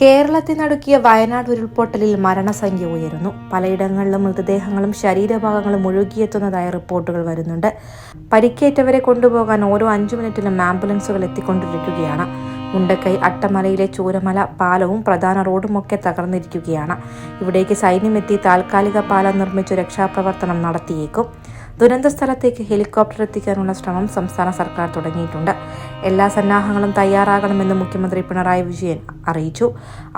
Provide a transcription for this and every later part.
കേരളത്തെ നടുക്കിയ വയനാട് ഉരുൾപൊട്ടലിൽ മരണസംഖ്യ ഉയരുന്നു. പലയിടങ്ങളിലും മൃതദേഹങ്ങളും ശരീരഭാഗങ്ങളും ഒഴുകിയെത്തുന്നതായ റിപ്പോർട്ടുകൾ വരുന്നുണ്ട്. പരിക്കേറ്റവരെ കൊണ്ടുപോകാൻ ഓരോ അഞ്ചു മിനിറ്റിലും ആംബുലൻസുകൾ എത്തിക്കൊണ്ടിരിക്കുകയാണ്. മുണ്ടക്കൈ അട്ടമലയിലെ ചൂരമല പാലവും പ്രധാന റോഡുമൊക്കെ തകർന്നിരിക്കുകയാണ്. ഇവിടേക്ക് സൈന്യമെത്തി താൽക്കാലിക പാലം നിർമ്മിച്ചു രക്ഷാപ്രവർത്തനം നടത്തിയേക്കും. ദുരന്ത സ്ഥലത്തേക്ക് ഹെലികോപ്റ്റർ എത്തിക്കാനുള്ള ശ്രമം സംസ്ഥാന സർക്കാർ തുടങ്ങിയിട്ടുണ്ട്. എല്ലാ സന്നാഹങ്ങളും തയ്യാറാകണമെന്ന് മുഖ്യമന്ത്രി പിണറായി വിജയൻ അറിയിച്ചു.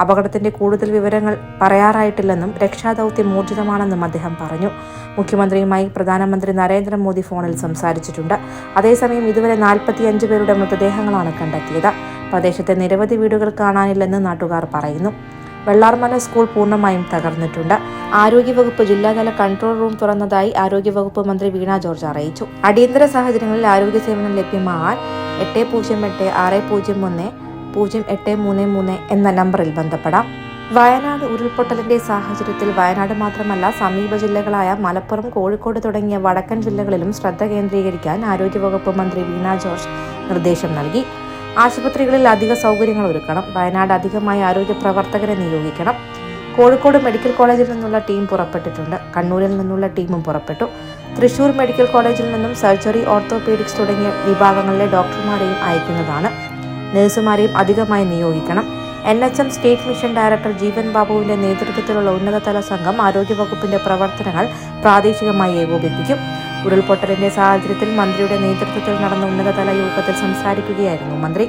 അപകടത്തിന്റെ കൂടുതൽ വിവരങ്ങൾ പറയാറായിട്ടില്ലെന്നും രക്ഷാദൌത്യം ഊർജിതമാണെന്നും അദ്ദേഹം പറഞ്ഞു. മുഖ്യമന്ത്രിയുമായി പ്രധാനമന്ത്രി നരേന്ദ്രമോദി ഫോണിൽ സംസാരിച്ചിട്ടുണ്ട്. അതേസമയം ഇതുവരെ നാൽപ്പത്തിയഞ്ച് പേരുടെ മൃതദേഹങ്ങളാണ് കണ്ടെത്തിയത്. പ്രദേശത്തെ നിരവധി വീടുകൾ കാണാനില്ലെന്ന് നാട്ടുകാർ പറയുന്നു. വെള്ളാർമല സ്കൂൾ പൂർണമായും തകർന്നിട്ടുണ്ട്. ആരോഗ്യവകുപ്പ് ജില്ലാതല കൺട്രോൾ റൂം തുറന്നതായി ആരോഗ്യവകുപ്പ് മന്ത്രി വീണ ജോർജ് അറിയിച്ചു. അടിയന്തര സാഹചര്യങ്ങളിൽ ആരോഗ്യ സേവനം ലഭ്യമാകാൻ എട്ട് പൂജ്യം എട്ട് ആറ് പൂജ്യം ഒന്ന് പൂജ്യം എട്ട് മൂന്ന് മൂന്ന് എന്ന നമ്പറിൽ ബന്ധപ്പെടാം. വയനാട് ഉരുൾപൊട്ടലിന്റെ സാഹചര്യത്തിൽ വയനാട് മാത്രമല്ല സമീപ ജില്ലകളായ മലപ്പുറം കോഴിക്കോട് തുടങ്ങിയ വടക്കൻ ജില്ലകളിലും ശ്രദ്ധ കേന്ദ്രീകരിക്കാൻ ആരോഗ്യവകുപ്പ് മന്ത്രി വീണ ജോർജ് നിർദ്ദേശം നൽകി. ആശുപത്രികളിൽ അധിക സൗകര്യങ്ങൾ ഒരുക്കണം. വയനാട് അധികമായി ആരോഗ്യ പ്രവർത്തകരെ നിയോഗിക്കണം. കോഴിക്കോട് മെഡിക്കൽ കോളേജിൽ നിന്നുള്ള ടീം പുറപ്പെട്ടിട്ടുണ്ട്. കണ്ണൂരിൽ നിന്നുള്ള ടീമും പുറപ്പെട്ടു. തൃശൂർ മെഡിക്കൽ കോളേജിൽ നിന്നും സർജറി ഓർത്തോപീഡിക്സ് തുടങ്ങിയ വിഭാഗങ്ങളിലെ ഡോക്ടർമാരെയും അയക്കുന്നതാണ്. നഴ്സുമാരെയും അധികമായി നിയോഗിക്കണം. N H M state mission director Jeevan ബാബുവിന്റെ നേതൃത്വത്തിലുള്ള ഉന്നതതല സംഘം ആരോഗ്യവകുപ്പിന്റെ പ്രവർത്തനങ്ങൾ പ്രാദേശികമായി ഏകോപിപ്പിക്കും. ഉരുൾപൊട്ടലിന്റെ സാഹചര്യത്തിൽ മന്ത്രിയുടെ നേതൃത്വത്തിൽ നടന്ന ഉന്നതതല യോഗത്തിൽ സംസാരിക്കുകയായിരുന്നു മന്ത്രി.